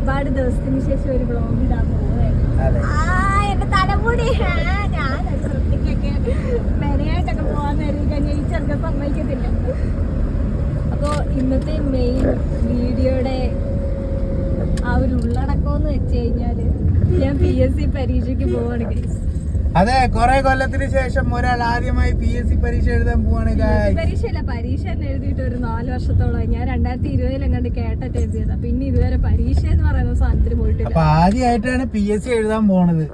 ഒരുപാട് ദിവസത്തിന് ശേഷം ഒരു ബ്ലോഗ് ഇടാൻ പോവുകയായിരുന്നു. അതെ. ആ എന്റെ തലമുടി. ഞാൻ ശ്രദ്ധിക്കൊക്കെ മെനയായിട്ടൊക്കെ പോവാൻ നേരം കഴിഞ്ഞാൽ ഈ ചെറുക്കൻ സമ്മതിക്കത്തില്ല. അപ്പോൾ ഇന്നത്തെ മെയിൻ വീഡിയോയുടെ ആ ഒരു ഉള്ളടക്കം എന്ന് വെച്ച് കഴിഞ്ഞാൽ ഞാൻ പി എസ് സി പരീക്ഷയ്ക്ക് പോവാണ് guys. അതെ കുറെ കൊല്ലത്തിന് ശേഷം ഒരാൾ ആദ്യമായി പി എസ് സി പരീക്ഷ എഴുതാൻ പോവാണ് പരീക്ഷ അല്ല പരീക്ഷ എന്ന് എഴുതിയിട്ട് ഒരു നാല് വർഷത്തോളം ഞാൻ രണ്ടായിരത്തി ഇരുപതിൽ എങ്ങാണ്ട് കേട്ടിട്ട് എഴുതിയതാ. പിന്നെ ഇതുവരെ പരീക്ഷ എന്ന് പറയുന്ന സാധനത്തിന് പോയിട്ട് അപ്പൊ ആദ്യമായിട്ടാണ് പി എസ് സി എഴുതാൻ പോണത്.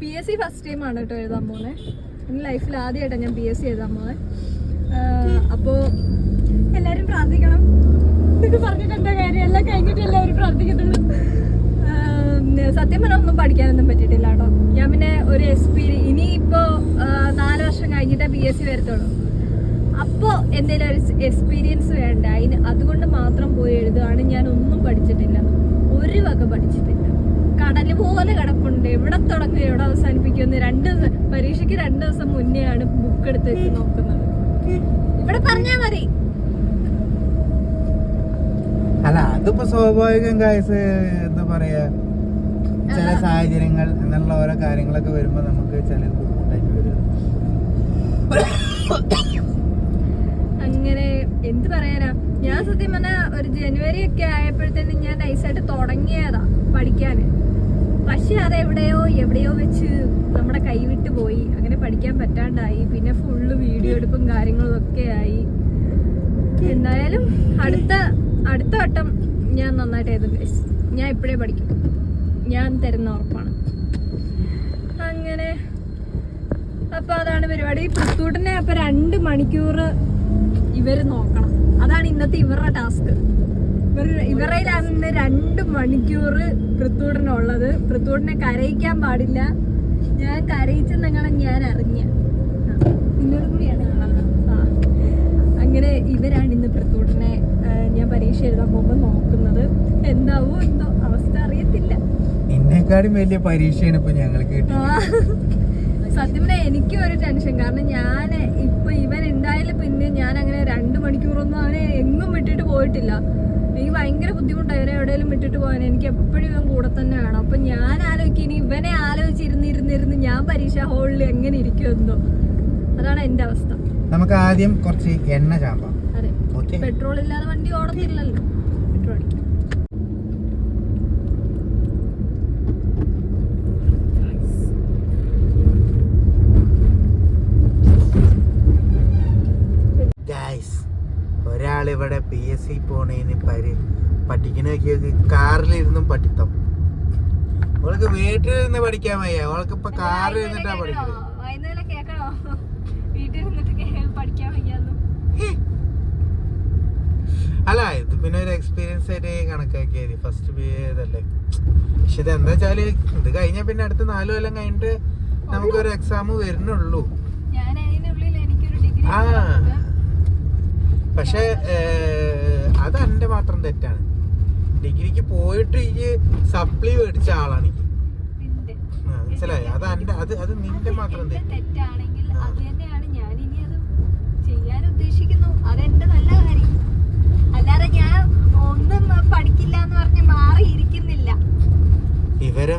P S C first time ആണ് കേട്ടോ എഴുതാൻ പോണേ. എന്റെ ലൈഫിൽ ആദ്യമായിട്ടാണ് ഞാൻ പി എസ് സി എഴുതാൻ പോണേ. അപ്പോ എല്ലാരും പ്രാർത്ഥിക്കണം. ഇതൊക്കെ പറഞ്ഞിട്ട് എന്താ കാര്യം? എല്ലാം കഴിഞ്ഞിട്ട് എല്ലാവരും പ്രാർത്ഥിക്കത്തുള്ളൂ. ആഹ് സത്യം പറഞ്ഞാൽ ഒന്നും പഠിക്കാനൊന്നും പറ്റിയിട്ടില്ല കേട്ടോ ഞാൻ പിന്നെ ഒരു എക്സ്പീരിയൻ ഇനിയിപ്പോൾ നാല് വർഷം കഴിഞ്ഞിട്ടേ പി എസ് സി വരത്തുള്ളൂ. അപ്പോൾ എന്തെങ്കിലും ഒരു എക്സ്പീരിയൻസ് വേണ്ട? അതിന് അതുകൊണ്ട് മാത്രം പോയി എഴുതുകയാണ് ഞാൻ ഒന്നും പഠിച്ചിട്ടില്ല. ഒരു വക പഠിച്ചിട്ടില്ല. കടൽ പോലെ കിടപ്പുണ്ട്. എവിടെ തുടങ്ങും എവിടെ അവസാനിപ്പിക്കുമെന്ന് രണ്ട് ദിവസം പരീക്ഷയ്ക്ക് രണ്ട് ദിവസം മുന്നെയാണ് ബുക്ക് എടുത്ത് വെച്ച് നോക്കുന്നത്. ഇവിടെ പറഞ്ഞാ മതി. അല്ല അതിപ്പോ സ്വാഭാവികം കായസ് എന്താ പറയാ ചില സാഹചര്യങ്ങൾ എന്നുള്ള ഓരോ കാര്യങ്ങളൊക്കെ വരുമ്പോൾ നമുക്ക് ചില ബുദ്ധിമുട്ടായിട്ട് വരും. അങ്ങനെ എന്ത് പറയാനാ? ഞാൻ സത്യം പറഞ്ഞാൽ ഒരു ജനുവരി ഒക്കെ ആയപ്പോഴത്തേനും ഞാൻ നൈസായിട്ട് തുടങ്ങിയതാ പഠിക്കാന്. പക്ഷെ അത് എവിടെയോ എവിടെയോ വെച്ച് നമ്മുടെ കൈവിട്ട് പോയി. അങ്ങനെ പഠിക്കാൻ പറ്റാണ്ടായി. പിന്നെ ഫുള്ള് വീഡിയോ എടുപ്പും കാര്യങ്ങളും ഒക്കെ ആയി. എന്തായാലും അടുത്ത അടുത്ത വട്ടം ഞാൻ നന്നായിട്ട് എഴുതും ഞാൻ ഇപ്പോഴേ പഠിക്കും. ഞാൻ തരുന്ന ഉറപ്പാണ്. അങ്ങനെ. അപ്പൊ അതാണ് പരിപാടി. പുത്തൂട്ടിനെ അപ്പൊ രണ്ട് മണിക്കൂർ ഇവർ നോക്കണം. അതാണ് ഇന്നത്തെ ഇവരുടെ ടാസ്ക്. ഇവർ അന്ന് രണ്ട് മണിക്കൂർ പൃത്തൂടനുള്ളത്. പൃത്തൂടിനെ കരയിക്കാൻ പാടില്ല. ഞാൻ കരയിച്ചെന്നങ്ങനെ ഞാൻ അറിഞ്ഞ. ഇന്നൊരു കൂടിയാണ്. അങ്ങനെ ഇവരാണ് ഇന്ന് പൃത്തൂടിനെ ഞാൻ പരീക്ഷ എഴുതാൻ പോകുമ്പോൾ നോക്കുന്നത്. എന്താവോ എന്തോ അവസ്ഥ അറിയത്തില്ല. നിന്നെക്കാളും വലിയ പരീക്ഷയാണ് ഇപ്പൊ ഞങ്ങൾക്ക് സത്യം എനിക്ക് ഒരു ടെൻഷൻ. കാരണം ഞാൻ ഇപ്പൊ ഇവൻ ഉണ്ടായാലും പിന്നെ ഞാൻ അങ്ങനെ രണ്ടു മണിക്കൂറൊന്നും അവനെ എങ്ങും വിട്ടിട്ട് പോയിട്ടില്ല. എനിക്ക് ഭയങ്കര ബുദ്ധിമുട്ടായി. ഇവനെ എവിടെയെങ്കിലും വിട്ടിട്ട് പോകാൻ. എനിക്ക് എപ്പോഴും ഇവൻ കൂടെ തന്നെ വേണം. അപ്പൊ ഞാൻ ആലോചിക്കും ഇനി ഇവനെ ആലോചിച്ചിരുന്നിരുന്നിരുന്ന് ഞാൻ പരീക്ഷ ഹോളിൽ എങ്ങനെ ഇരിക്കുമെന്നോ അതാണ് എന്റെ അവസ്ഥ. നമുക്ക് ആദ്യം കുറച്ച് എണ്ണ ചാമ്പാം. പെട്രോൾ ഇല്ലാതെ വണ്ടി ഓടത്തില്ലല്ലോ. പെട്രോൾ അടിക്കും ഗൈസ് ഒരാൾ ഇവിടെ പി എസ് സി പോണേന് പരി പഠിക്കണ നോക്കിയത് കാറിലിരുന്നും പഠിത്തം. അവൾക്ക് വീട്ടിലിരുന്ന് പഠിക്കാൻ വയ്യ. അവൾക്ക് ഇപ്പൊ കാറിൽ ഇരുന്നിട്ടാ പഠിക്കുന്നത് അല്ല ഇത് പിന്നെ ഒരു എക്സ്പീരിയൻസ് ആയിട്ട് കണക്കാക്കിയത്. ഫസ്റ്റ് ബി ഇതല്ലേ. പക്ഷെ ഇത് എന്താ വെച്ചാൽ ഇത് കഴിഞ്ഞ പിന്നെ അടുത്ത നാലു കൊല്ലം കഴിഞ്ഞിട്ട് നമുക്കൊരു എക്സാം വരുന്നുള്ളൂ. ആ. പക്ഷെ അത് എന്റെ മാത്രം തെറ്റാണ്. ഡിഗ്രിക്ക് പോയിട്ട് ഈ സപ്ലി മേടിച്ച ആളാണ് എനിക്ക് മനസ്സിലായി? അത് എന്റെ അത് അത് നിന്റെ മാത്രം തെറ്റാണെങ്കിൽ അത് തന്നെയാണ് ഞാൻ ഇനി അത് ചെയ്യാൻ ഉദ്ദേശിക്കുന്നു. അതെന്റെ നല്ല കാര്യം. അല്ലാതെ ഞാൻ ഒന്നും പഠിക്കില്ല എന്ന് പറഞ്ഞ് മാറിയിരിക്കുന്നില്ല.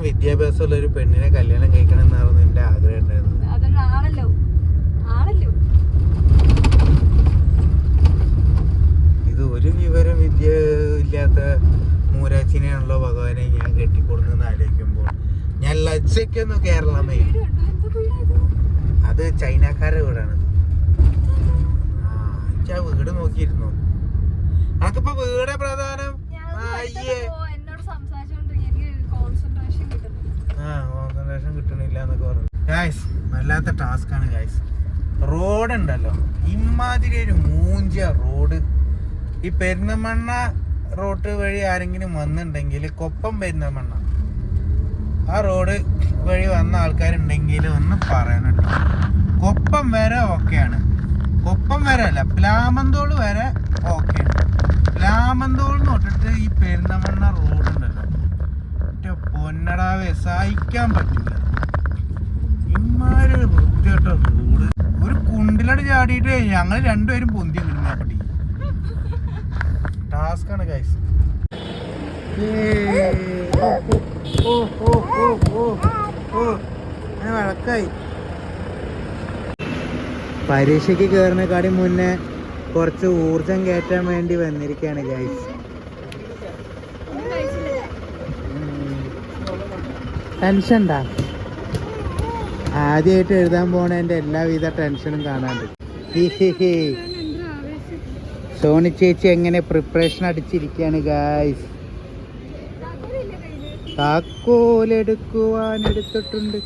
വിദ്യാഭ്യാസമുള്ള ഒരു പെണ്ണിനെ കല്യാണം കഴിക്കണം എന്നായിരുന്നു എന്റെ ആഗ്രഹം ഉണ്ടായിരുന്നു അതൊരു ആണല്ലോ ആണല്ലോ ഇത് ഒരു വിവരം വിദ്യ ഇല്ലാത്ത മൂരാച്ചിനെയാണല്ലോ ഭഗവാനെ ഞാൻ കെട്ടിക്കൊടുന്നെന്ന് ആലോചിക്കുമ്പോൾ. ഞാൻ ലജ്ജയ്ക്കൊന്നും കേരളമേ? അത് ചൈനക്കാരുടെ വീടാണ്. ആ വീട് നോക്കിയിരുന്നു. അനക്കിപ്പോ വീടെ പ്രധാനം? അയ്യേ. ആ കോൺസെൻട്രേഷൻ കിട്ടണില്ല എന്നൊക്കെ പറഞ്ഞു. ഗായ്സ് വല്ലാത്ത ടാസ്ക് ആണ് ഗായ്സ് റോഡ് ഉണ്ടല്ലോ. ഇമാതിരി ഒരു മൂഞ്ചിയ റോഡ് ഈ പെരുന്തമണ്ണ റോഡ് വഴി ആരെങ്കിലും വന്നിട്ടുണ്ടെങ്കിൽ കൊപ്പം പെരുന്തമണ്ണ ആ റോഡ് വഴി വന്ന ആൾക്കാരുണ്ടെങ്കിൽ ഒന്ന് കേട്ടോ. കൊപ്പം വരെ ഓക്കെയാണ് കൊപ്പം വരെ അല്ല പ്ലാമന്തോൾ വരെ ഓക്കെ ആണ്. പ്ലാമന്തോൾ തൊട്ടിട്ട് ഈ പെരുന്തമണ്ണ റോഡ് ഉണ്ടല്ലോ. മറ്റേ പൊന്നടാവെ സഹിക്കാൻ പറ്റില്ല ഇമ്മാര് വൃത്തിയായിട്ട റോഡ്. ഒരു കുണ്ടിലടി ചാടിയിട്ട് ഞങ്ങൾ രണ്ടുപേരും പൊന്തി കിടന്നപ്പടി ടാസ്ക് ആണ് ഗൈസ് ഓ ഓ ഓ ഓ ഓ അങ്ങനെ വഴക്കായി. പരീക്ഷയ്ക്ക് കയറിനേക്കാടി മുന്നേ കുറച്ച് ഊർജം കയറ്റാൻ വേണ്ടി വന്നിരിക്കുകയാണ് ഗൈസ് ടെൻഷൻ ഉണ്ടാ ആദ്യമായിട്ട് എഴുതാൻ പോണേന്റെ എല്ലാവിധ ടെൻഷനും കാണാണ്ട്. He he he. സോണി ചേച്ചി എങ്ങനെ പ്രിപ്പറേഷൻ അടിച്ചിരിക്കുകയാണ് ഗായ്സ്? താക്കോലെടുക്കുവാൻ എടുത്തിട്ടുണ്ട്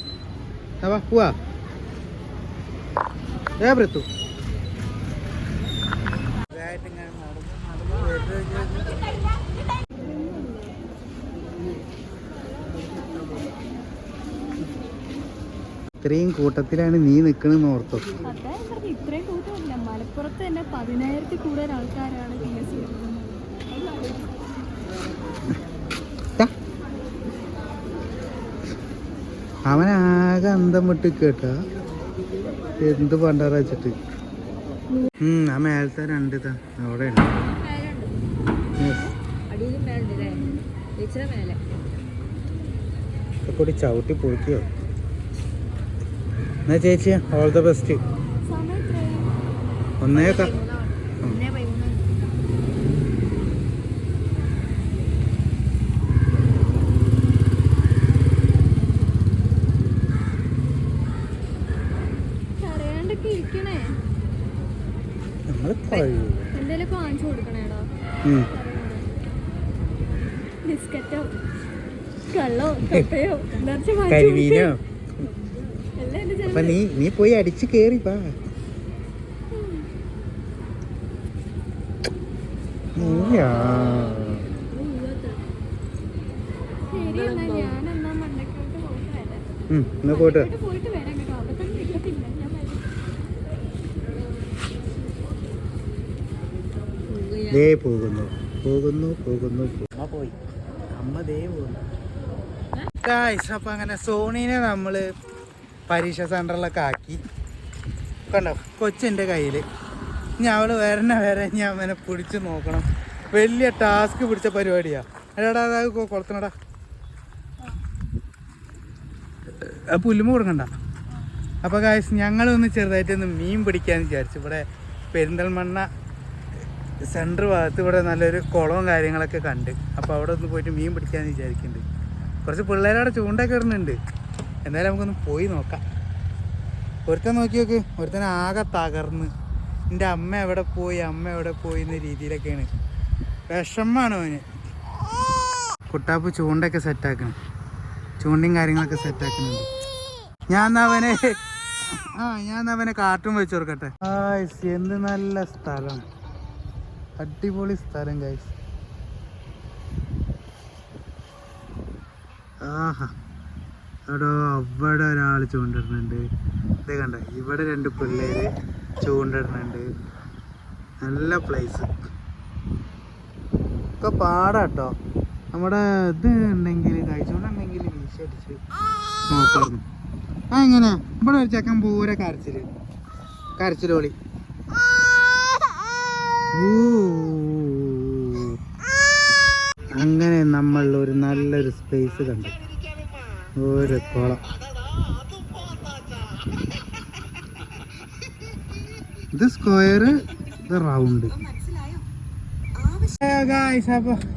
ഇത്രയും കൂട്ടത്തിലാണ് നീ നിൽക്കണെന്ന് ഓർത്തു? ഇത്രയും കൂട്ടമില്ല. മലപ്പുറത്ത് തന്നെ പതിനായിരത്തിൽ കൂടുതൽ ആൾക്കാരാണ് പി എസ് സി ടാ. അവനാകെ അന്തം വിട്ട് കേട്ടോ എന്ത് പണ്ടാറ വെച്ചിട്ട്. ആ മേലത്തെ രണ്ട് ഇതാ അവിടെ ഉണ്ട് കൂടി ചവിട്ടി പൊളിക്കോ? എന്നാ ചേച്ചി? All the best? ഒന്നേ ക- കരിവീനോ അപ്പൊ. നീ നീ പോയി അടിച്ച് കേറി പാ പോയിട്ട് ദേ പോകുന്നു പോകുന്നു പോകുന്നു അമ്മ പോയി. അമ്മ ദേ പോകുന്നു. അപ്പൊ അങ്ങനെ സോണീനെ നമ്മൾ പരീക്ഷ സെന്ററിലൊക്കെ ആക്കി. കണ്ടോ? കൊച്ചിന്റെ കയ്യിൽ ഇനി അവൾ വരണ വരെ ഞാൻ അവനെ പിടിച്ച് നോക്കണം. വലിയ ടാസ്ക് പിടിച്ച പരിപാടിയാണ് എടാ അതാ കൊളത്തണടാ ആ പുല്ലുമ്പ് കൊടുക്കണ്ട. അപ്പോൾ കാശ് ഞങ്ങളൊന്ന് ചെറുതായിട്ടൊന്ന് മീൻ പിടിക്കാമെന്ന് വിചാരിച്ചു. ഇവിടെ പെരിന്തൽമണ്ണ സെന്റർ ഭാഗത്ത് ഇവിടെ നല്ലൊരു കുളവും കാര്യങ്ങളൊക്കെ കണ്ട്. അപ്പോൾ അവിടെ ഒന്ന് പോയിട്ട് മീൻ പിടിക്കാമെന്ന് വിചാരിക്കുന്നുണ്ട് കുറച്ച് പിള്ളേരവിടെ ചൂണ്ടൊക്കെ ഇടുന്നുണ്ട്. എന്തായാലും നമുക്കൊന്ന് പോയി നോക്കാം. ഒരുത്തൻ നോക്കി നോക്ക്. ഒരുത്തൻ ആകെ തകർന്ന്. എന്റെ അമ്മ എവിടെ പോയി? അമ്മ എവിടെ പോയി എന്ന രീതിയിലൊക്കെയാണ്. വിഷമാണ് അവന്. കുട്ടാപ്പ് ചൂണ്ടൊക്കെ സെറ്റാക്കണം ചൂണ്ടയും കാര്യങ്ങളൊക്കെ സെറ്റാക്കുന്നുണ്ട് ഞാൻ അവനെ ആ ഞാൻ അവനെ കാട്ടും വെച്ച് കൊടുക്കട്ടെ. എന്ത് നല്ല സ്ഥലം. അടിപൊളി സ്ഥലം ഗൈസ് ആഹാ. എടോ അവിടെ ഒരാൾ ചൂണ്ടിടുന്നുണ്ട്. ഇത് കണ്ട ഇവിടെ രണ്ട് പിള്ളേര് ചൂണ്ടിടുന്നുണ്ട്. നല്ല പ്ലേസ് ഒക്കെ പാടാട്ടോ നമ്മുടെ ഇത് ഉണ്ടെങ്കിൽ കഴിച്ചുകൊണ്ടുണ്ടെങ്കിൽ വീശടിച്ച് നോക്കായിരുന്നു. ആ എങ്ങനെ ഇവിടെ ഒരു ചെക്കൻ പൂര കരച്ചിൽ. കരച്ചിലോളി. അങ്ങനെ നമ്മൾ ഒരു നല്ലൊരു സ്പേസ് കണ്ടു. ഒരു കുളം.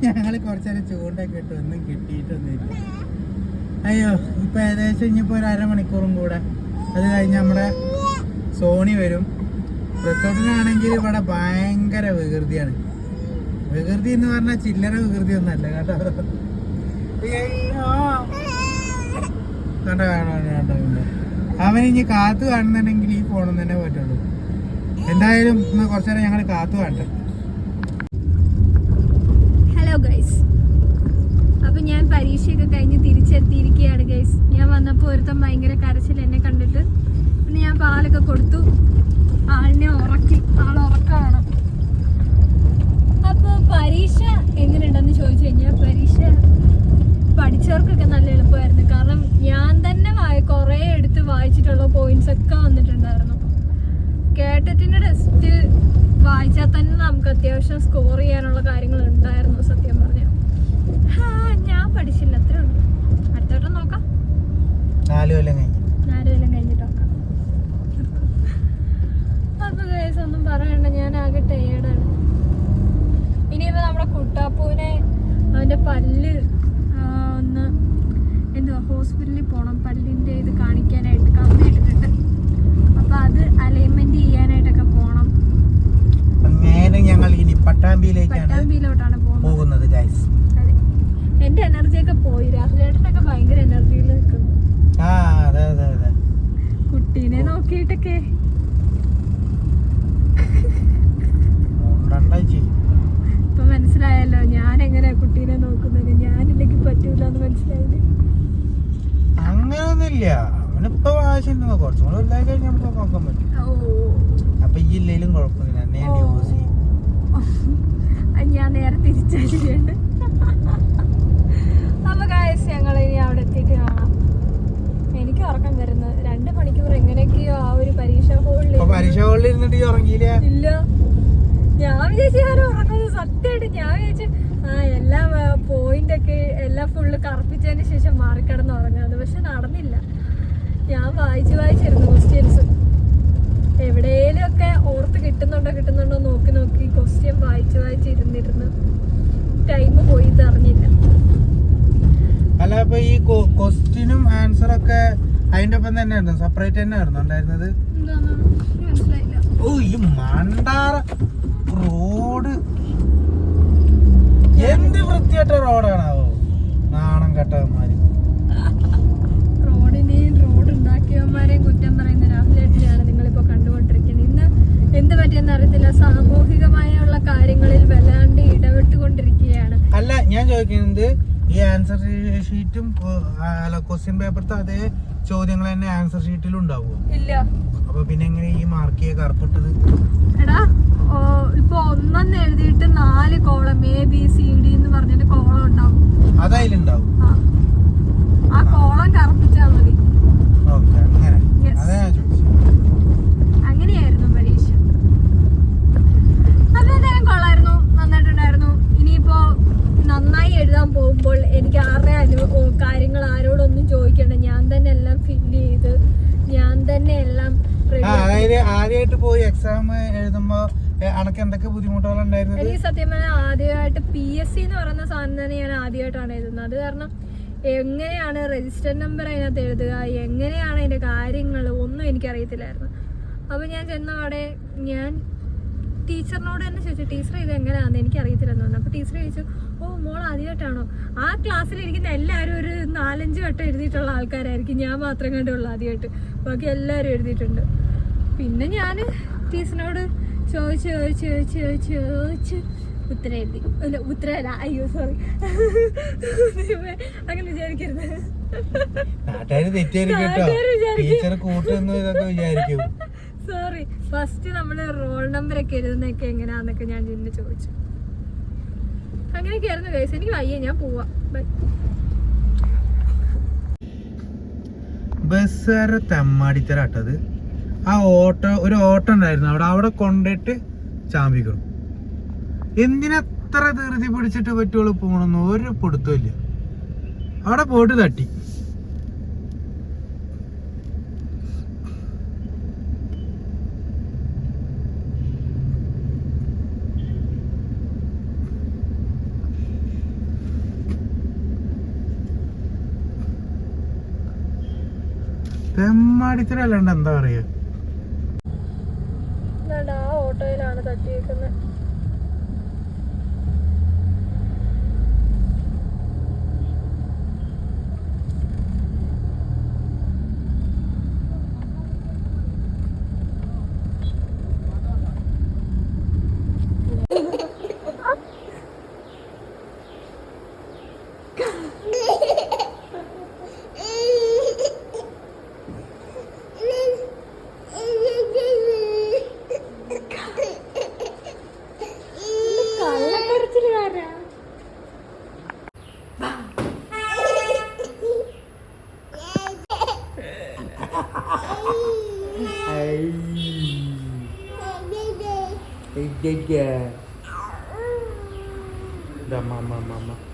ഞങ്ങൾ കുറച്ചേരം ചൂണ്ടൊക്കെ ഇട്ടു ഒന്നും കിട്ടിയിട്ടൊന്നുമില്ല. അയ്യോ ഇപ്പൊ ഏകദേശം ഇനിയിപ്പോ ഒരു അരമണിക്കൂറും കൂടെ. അത് കഴിഞ്ഞ് നമ്മുടെ സോണി വരും. റിസോർട്ടിനാണെങ്കിൽ ഇവിടെ ഭയങ്കര വികൃതിയാണ്. വികൃതി എന്ന് പറഞ്ഞാൽ ചില്ലറ വികൃതി ഒന്നല്ല കേട്ടോ. കണ്ടോ കാണോ കണ്ടോ കണ്ടോ അവൻ ഇനി കാത്തു കാണുന്നുണ്ടെങ്കിൽ ഈ ഫോണിൽ തന്നെ പറ്റുള്ളൂ. എന്തായാലും ഇന്ന് കുറച്ചേരം ഞങ്ങൾ കാത്തു കാണട്ടെ. ഹലോ ഗൈസ് അപ്പൊ ഞാൻ പരീക്ഷയൊക്കെ കഴിഞ്ഞ് തിരിച്ചെത്തിയിരിക്കുകയാണ് ഗൈസ് ഞാൻ വന്നപ്പോൾ ഒരുത്തം ഭയങ്കര കരച്ചിൽ എന്നെ കണ്ടിട്ട്. പിന്നെ ഞാൻ പാലൊക്കെ കൊടുത്തു. ആളിനെ ഉറക്കി. ആൾ ഉറക്കമാണ് അപ്പോൾ പരീക്ഷ എങ്ങനെയുണ്ടെന്ന് ചോദിച്ചു കഴിഞ്ഞാൽ പരീക്ഷ പഠിച്ചവർക്കൊക്കെ നല്ല എളുപ്പമായിരുന്നു. കാരണം ഞാൻ തന്നെ വായ കുറേ എടുത്ത് വായിച്ചിട്ടുള്ള പോയിന്റ്സ് ഒക്കെ വന്നിട്ടുണ്ടായിരുന്നു. കേട്ടറ്റിന്റെ ടെസ്റ്റ് വായിച്ചാൽ തന്നെ നമുക്ക് അത്യാവശ്യം സ്കോർ ചെയ്യാനുള്ള കാര്യങ്ങൾ ഉണ്ടായിരുന്നു സത്യം പറഞ്ഞാൽ ഞാൻ പഠിച്ചില്ല അത്രേ ഉള്ളൂ. അടുത്ത വട്ടം നോക്കാം. നാല് കൊല്ലം കഴിഞ്ഞു. കഴിഞ്ഞിട്ട് നോക്കാം. അപ്പൊ കേസ് ഒന്നും പറയണ്ട ഞാൻ ആകെ ടയേർഡാണ് ഇനിയിപ്പോ നമ്മുടെ കുട്ടാപ്പൂവിനെ അവന്റെ പല്ല് ഒന്ന് എന്തുവാ ഹോസ്പിറ്റലിൽ പോകണം പല്ലിന്റെ ഇത് കാണിക്കാനായിട്ട് കമ്പി ഇട്ടിട്ടുണ്ട് അപ്പൊ അത് അലൈൻമെന്റ് ചെയ്യാനായിട്ടൊക്കെ പോകണം നേരെ ഞങ്ങൾ ഇനി പട്ടാമ്പിയിലേക്കാണ് പട്ടാമ്പിയിലോട്ടാണ് പോകുന്നത്. ഗൈസ് എന്റെ എനർജിയൊക്കെ പോയി. രാഹുലേട്ടനൊക്കെ ഭയങ്കര എനർജിയിൽ നിൽക്കുന്നു. ആ അതെ അതെ അതെ. കുട്ടീനെ നോക്കിയിട്ടൊക്കെ രണ്ടാഴ്ച ഇപ്പൊ മനസ്സിലായല്ലോ ഞാൻ എങ്ങനെയാ കുട്ടീനെ നോക്കുന്നത് ഞാനില്ലെങ്കിൽ പറ്റൂല എന്ന് മനസ്സിലായില്ലേ അങ്ങനൊന്നുമില്ല വാശിണ്ടെന്ന് കുറച്ചും. കൂടെ വലുതായി കഴിഞ്ഞാൽ നമുക്ക് നോക്കാൻ പറ്റും. അപ്പൊ ഈ ഇല്ലെങ്കിലും കുഴപ്പമില്ല ഞാൻ നേരെ തിരിച്ചടിച്ചിട്ടുണ്ട് അപ്പൊ കായസ് ഞങ്ങൾ ഇനി അവിടെ എത്തിയിട്ട് കാണാം എനിക്ക് ഉറക്കം വരുന്നത് രണ്ട് മണിക്കൂർ എങ്ങനെയൊക്കെയോ ആ ഒരു പരീക്ഷ ഹോളിൽ അപ്പൊ പരീക്ഷ ഹോളിൽ ഇരുന്നിട്ട് ഈ ഉറങ്ങിയില്ല ഇല്ല ഞാൻ വിചാരിച്ചു ഞാൻ ഉറങ്ങുന്നത് സത്യമായിട്ട് ഞാൻ വിചാരിച്ചു ആ എല്ലാ പോയിന്റ് ഒക്കെ എല്ലാം ഫുള്ള് കറപ്പിച്ചതിന് ശേഷം മാറിക്കിടന്ന് ഉറങ്ങാന്ന് പക്ഷെ നടന്നില്ല ഞാൻ വായിച്ച് വായിച്ചിരുന്നു ക്വസ്റ്റ്യൻസ് എവിടെയെങ്കിലും ഒക്കെ ഓർത്ത് കിട്ടുന്നുണ്ടോ കിട്ടുന്നുണ്ടോ നോക്കി നോക്കി ക്വസ്റ്റ്യൻ വായിച്ച് വായിച്ച് ഇരുന്നിരുന്ന് ടൈം പോയി തറിഞ്ഞില്ല അല്ല അപ്പൊ ഈ ക്വസ്റ്റ്യനും ആൻസറൊക്കെ അതിന്റെ ഒപ്പം തന്നെ ആയിരുന്നു സെപ്പറേറ്റ് തന്നെ ആയിരുന്നു ഉണ്ടായിരുന്നത്? ഓ ഈ മണ്ടാറ റോഡ് എന്ത് വൃത്തിയായിട്ട റോഡാണാവോ നാണം കെട്ടവന്മാര്. ഉണ്ടാക്കിയവന്മാരെയും കുറ്റം പറയുന്ന രാഹുലേട്ടനെയാണ് നിങ്ങളിപ്പോൾ കണ്ടുകൊണ്ടിരിക്കുന്നത്. ഇന്ന് എന്ത് പറ്റിയെന്ന് അറിയത്തില്ല. സാമൂഹികമായുള്ള കാര്യങ്ങളിൽ വല്ലാണ്ട് ഇടപെട്ടുകൊണ്ടിരിക്കുകയാണ്. അല്ല ഞാൻ ചോദിക്കുന്നത് ഈ ആൻസർ ഷീറ്റും അല്ല ക്വസ്റ്റ്യൻ പേപ്പറത്തെ അതേ ചോദ്യങ്ങൾ തന്നെ ആൻസർ ഷീറ്റിൽ ഉണ്ടാവുമോ ഇല്ല. അപ്പൊ പിന്നെ എങ്ങനെ ഈ മാർക്ക് ചെയ്യാൻ കറുപ്പിട്ടത്? എടാ ഇപ്പൊ ഒന്നെന്ന് എഴുതിയിട്ട് നാല് column A B C D എന്ന് പറഞ്ഞിട്ട് കോളം ഉണ്ടാവും. അതായാലും ഉണ്ടാവും ആ കോളം കറുപ്പിച്ചാൽ മതി. അങ്ങനെയായിരുന്നു പരീക്ഷ. അപ്പൊ എന്തായാലും കൊള്ളായിരുന്നു നന്നായിട്ടുണ്ടായിരുന്നു. ഇനിയിപ്പോ നന്നായി എഴുതാൻ പോകുമ്പോൾ എനിക്ക് ആരുടെ കാര്യങ്ങൾ ആരോടൊന്നും ചോദിക്കണ്ട. ഞാൻ തന്നെ എല്ലാം ഫില്ല് ചെയ്ത് ഞാൻ തന്നെ എല്ലാം അതായത് ആദ്യമായിട്ട് പോയി എക്സാം എഴുതുമ്പോ അനക്ക് എന്തൊക്കെ ബുദ്ധിമുട്ടുകൾ ഉണ്ടായിരുന്നത്? എനിക്ക് സത്യം പറഞ്ഞാൽ ആദ്യമായിട്ട് പി എസ് സി എന്ന് പറയുന്ന സാധനം തന്നെ ഞാൻ ആദ്യമായിട്ടാണ് എഴുതുന്നത്. അത് കാരണം എങ്ങനെയാണ് രജിസ്റ്റർ നമ്പർ അതിനകത്ത് എഴുതുക? എങ്ങനെയാണ് അതിന്റെ കാര്യങ്ങൾ? ഒന്നും എനിക്കറിയത്തില്ലായിരുന്നു. അപ്പോൾ ഞാൻ ചെന്ന അവിടെ ഞാൻ ടീച്ചറിനോട് തന്നെ ചോദിച്ചു ടീച്ചർ ഇത് എങ്ങനെയാണെന്ന് എനിക്കറിയത്തില്ലെന്ന് പറഞ്ഞു. അപ്പോൾ ടീച്ചർ ചോദിച്ചു ഓ മോൾ ആദ്യമായിട്ടാണോ? ആ ക്ലാസ്സിൽ ഇരിക്കുന്ന എല്ലാവരും ഒരു നാലഞ്ച് വട്ടം എഴുതിയിട്ടുള്ള ആൾക്കാരായിരിക്കും. ഞാൻ മാത്രം കണ്ടുള്ളൂ ആദ്യമായിട്ട്. ബാക്കി എല്ലാവരും എഴുതിയിട്ടുണ്ട്. പിന്നെ ഞാൻ ടീച്ചറിനോട് ചോദിച്ച് ചോദിച്ച് ചോദിച്ച് ചോദിച്ച് ചോദിച്ച് ഉത്തരം എഴുതി അല്ല ഉത്തരമല്ല അയ്യോ സോറി അങ്ങനെ വിചാരിക്കരുത്. സോറി ഫസ്റ്റ് നമ്മൾ റോൾ നമ്പർ ഒക്കെ എഴുതുന്നൊക്കെ എങ്ങനെയാന്നൊക്കെ ഞാൻ ജിന്നെ ചോദിച്ചു. അങ്ങനെയൊക്കെ ആയിരുന്നു കേസ് എനിക്ക് വയ്യ. ഞാൻ പോവാ. ബൈ ബസ്സുകാരെ തെമ്മാടിത്തരാട്ടത്. ആ ഓട്ടോ ഒരു ഓട്ടോ ഉണ്ടായിരുന്നു. അവിടെ അവിടെ കൊണ്ടിട്ട് ചാമ്പിക്കണം. എന്തിനത്ര ധൃതി പിടിച്ചിട്ട് പറ്റുള്ളൂ പോണെന്ന് ഒരു പിടുത്തമില്ല അവിടെ പോയിട്ട് തട്ടി. തെമ്മാടിത്തര അല്ലാണ്ട് എന്താ പറയാ ഓട്ടോയിലാണ് തട്ടിയേക്കുന്നത്. ഇതാ മാമ മാമ പോയി